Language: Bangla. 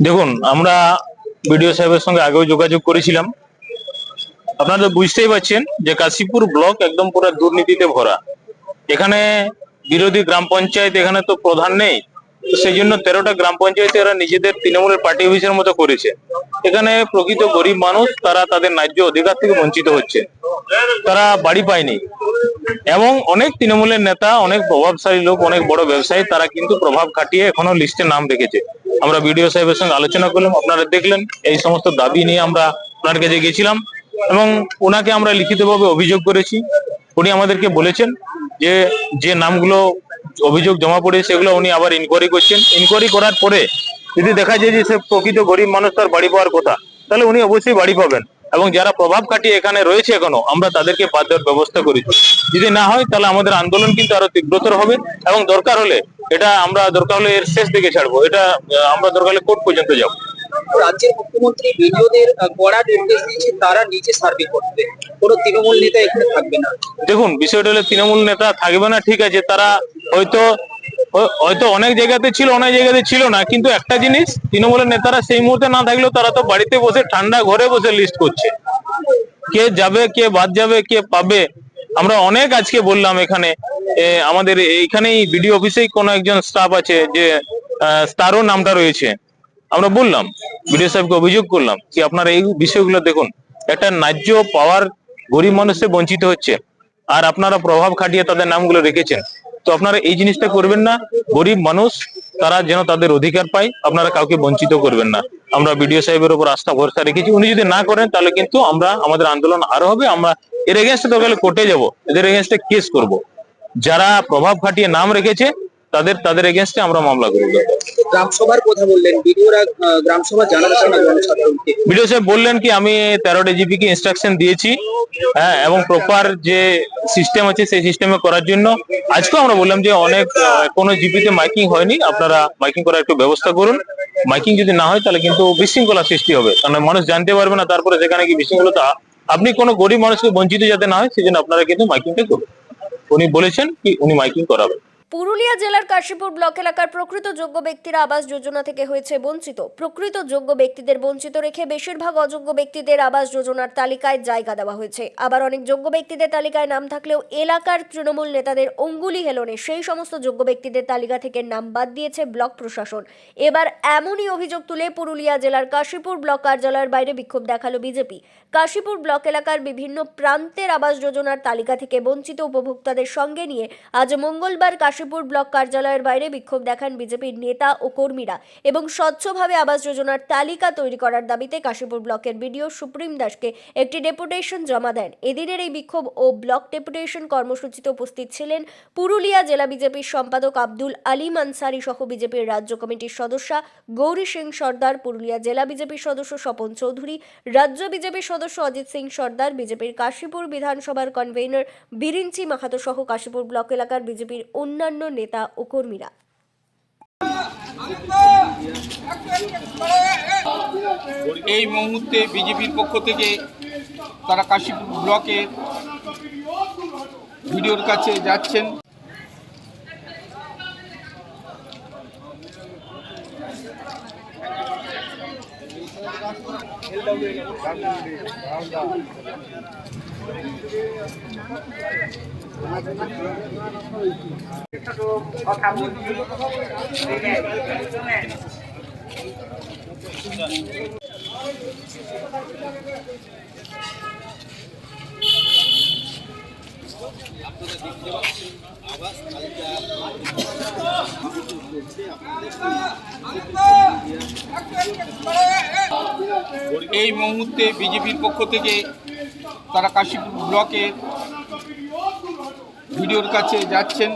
দেখুন, আমরা বিডিও সাহেবের সঙ্গে আগেও যোগাযোগ করেছিলাম। আপনারা বুঝতেই পারছেন যে কাশীপুর ব্লক একদম পুরো দুর্নীতিতে ভরা। এখানে বিরোধী গ্রাম পঞ্চায়েত এখানে তো প্রধান নেই। তো সেই জন্য তেরোটা গ্রাম পঞ্চায়েতে এরা নিজেদের তৃণমূলের পার্টি অফিসের মতো করেছে। এখানে প্রকৃত গরিব মানুষ, তারা তাদের ন্যায্য অধিকার থেকে বঞ্চিত হচ্ছে। তারা বাড়ি পায়নি। এবং অনেক তৃণমূলের নেতা, অনেক প্রভাবশালী লোক, অনেক বড় ব্যবসায়ী, তারা কিন্তু প্রভাব খাটিয়ে এখনও লিস্টে নাম রেখেছে। আমরা বিডিও সাহেবের সঙ্গে আলোচনা করলাম, আপনারা দেখলেন, এই সমস্ত দাবি নিয়ে আমরা ওনার কাছে গেছিলাম। এবং ওনাকে আমরা লিখিতভাবে অভিযোগ করেছি। উনি আমাদেরকে বলেছেন যে যে নামগুলো অভিযোগ জমা পড়ে, সেগুলো উনি আবার ইনকোয়ারি করছেন। ইনকোয়ারি করার পরে যদি দেখা যায় যে সে প্রকৃত গরিব মানুষ, তার বাড়ি পাওয়ার কথা, তাহলে উনি অবশ্যই বাড়ি পাবেন। এবং যারা প্রভাব খাটিয়ে এখানে রয়েছে এখনও, আমরা তাদেরকে বাদ দেওয়ার ব্যবস্থা করেছি। যদি না হয়, তাহলে আমাদের আন্দোলন কিন্তু আরও তীব্রতর হবে। এবং দরকার হলে, এটা আমরা দরকার হলে এর শেষ দিকে ছাড়বো। এটা, আমরা দরকার হলে কোর্ট পর্যন্ত যাব। রাজ্যের মুখ্যমন্ত্রী বিডিওদের কড়া নির্দেশ দিয়েছে তারা নিচে সার্ভে করবে। কোনো তৃণমূল নেতা এখানে থাকবে না। দেখুন, বিষয়টা হলো তৃণমূল নেতা থাকবে না, ঠিক আছে, তারা হয়তো হয়তো অনেক জায়গাতে ছিল, অনেক জায়গাতে ছিল না, কিন্তু একটা জিনিস, তৃণমূলের নেতারা সেই মুহূর্তে না থাকলেও তারা তো বাড়িতে বসে, ঠান্ডা ঘরে বসে লিস্ট করছে। কে যাবে, কে বাদ যাবে, কে পাবে? আমরা অনেক আজকে বললাম এখানে আমাদের এইখানেই বিডিও অফিসেই কোনো একজন স্টাফ আছে যে তারও নামটা রয়েছে। আমরা বললাম বিডিও সাহেবকে অভিযোগ করলাম কি আপনারা এই বিষয়গুলো দেখুন, একটা ন্যায্য পাওয়ার গরিব মানুষে বঞ্চিত হচ্ছে, আর আপনারা প্রভাব খাটিয়ে তাদের নামগুলো রেখেছেন। তো আপনারা এই জিনিসটা করবেন না, গরিব মানুষ, তারা যেন তাদের অধিকার পায়, আপনারা কাউকে বঞ্চিত করবেন না। আমরা বিডিও সাহেবের উপর আস্থা, ভরসা রেখেছি, উনি যদি না করেন তাহলে কিন্তু আমরা, আমাদের আন্দোলন আরও হবে, আমরা এর এগেনস্টে দরকার কোর্টে যাব, এদের এগেনস্টে কেস করব। যারা প্রভাব খাটিয়ে নাম রেখেছে, তাদের তাদের এগেনস্টে আমরা মামলা করব। তেরোটা দিয়েছি হ্যাঁ এবং যে মাইকিং হয়নি। আপনারা মাইকিং করার একটু ব্যবস্থা করুন। মাইকিং যদি না হয়, তাহলে কিন্তু বিশৃঙ্খলা সৃষ্টি হবে। কারণ মানুষ জানতে পারবে না, তারপরে সেখানে কি বিশৃঙ্খলতা আপনি কোনো গরিব মানুষকে বঞ্চিত যাতে না হয় সেজন্য আপনারা কিন্তু মাইকিংটা করুন। উনি বলেছেন কি, উনি মাইকিং করাবেন। পুরুলিয়া জেলার কাশীপুর ব্লক এলাকার প্রকৃত যোগ্য ব্যক্তিরা আবাস যোজনা থেকে হয়েছে বঞ্চিত। প্রকৃত যোগ্য ব্যক্তিদের বঞ্চিত রেখে বেশিরভাগ অযোগ্য ব্যক্তিদের আবাস যোজনার তালিকায় জায়গা দেওয়া হয়েছে। আবার অনেক যোগ্য ব্যক্তিদের তালিকায় নাম থাকলেও এলাকার তৃণমূল নেতাদের অঙ্গুলি হেলনে সেই সমস্ত যোগ্য ব্যক্তিদের তালিকা থেকে নাম বাদ দিয়েছে ব্লক প্রশাসন। এবার এমনই অভিযোগ তুলে পুরুলিয়া জেলার কাশীপুর ব্লক কার্যালয়ের বাইরে বিক্ষোভ দেখাল বিজেপি। কাশীপুর ব্লক এলাকার বিভিন্ন প্রান্তের আবাস যোজনার তালিকা থেকে বঞ্চিত উপভোক্তাদের সঙ্গে নিয়ে আজ মঙ্গলবার কাশীপুর ব্লক কার্যালয়ের বাইরে বিক্ষোভ দেখান বিজেপির নেতা ও কর্মীরা এবং স্বচ্ছভাবে আবাস যোজনার তালিকা তৈরি করার দাবিতে কাশীপুর ব্লকের বিডিও সুপ্রিম দাসকে একটি ডেপুটেশন জমা দেন। এদিনের এই বিক্ষোভ ও ব্লক ডেপুটেশন কর্মসূচিতে উপস্থিত ছিলেন পুরুলিয়া জেলা বিজেপির সম্পাদক আব্দুল আলিম আনসারি সহ বিজেপির রাজ্য কমিটির সদস্যা গৌরী সিং সর্দার, পুরুলিয়া জেলা বিজেপির সদস্য স্বপন চৌধুরী, রাজ্য বিজেপির সদস্য অজিত সিং সর্দার, বিজেপির কাশীপুর বিধানসভার কনভেনর বিরিঞ্চি মাহাতো সহ কাশীপুর ব্লক এলাকার বিজেপির অন্যান্য নেতা ও কর্মীরা। এই মুহূর্তে বিজেপির পক্ষ থেকে তারা কাশীপুর ব্লকে ভিডিওর কাছে যাচ্ছেন। এই মুহূর্তে বিজেপির পক্ষ থেকে তারা কাশীপুর ব্লকের ভিডিওর কাছে যাচ্ছেন।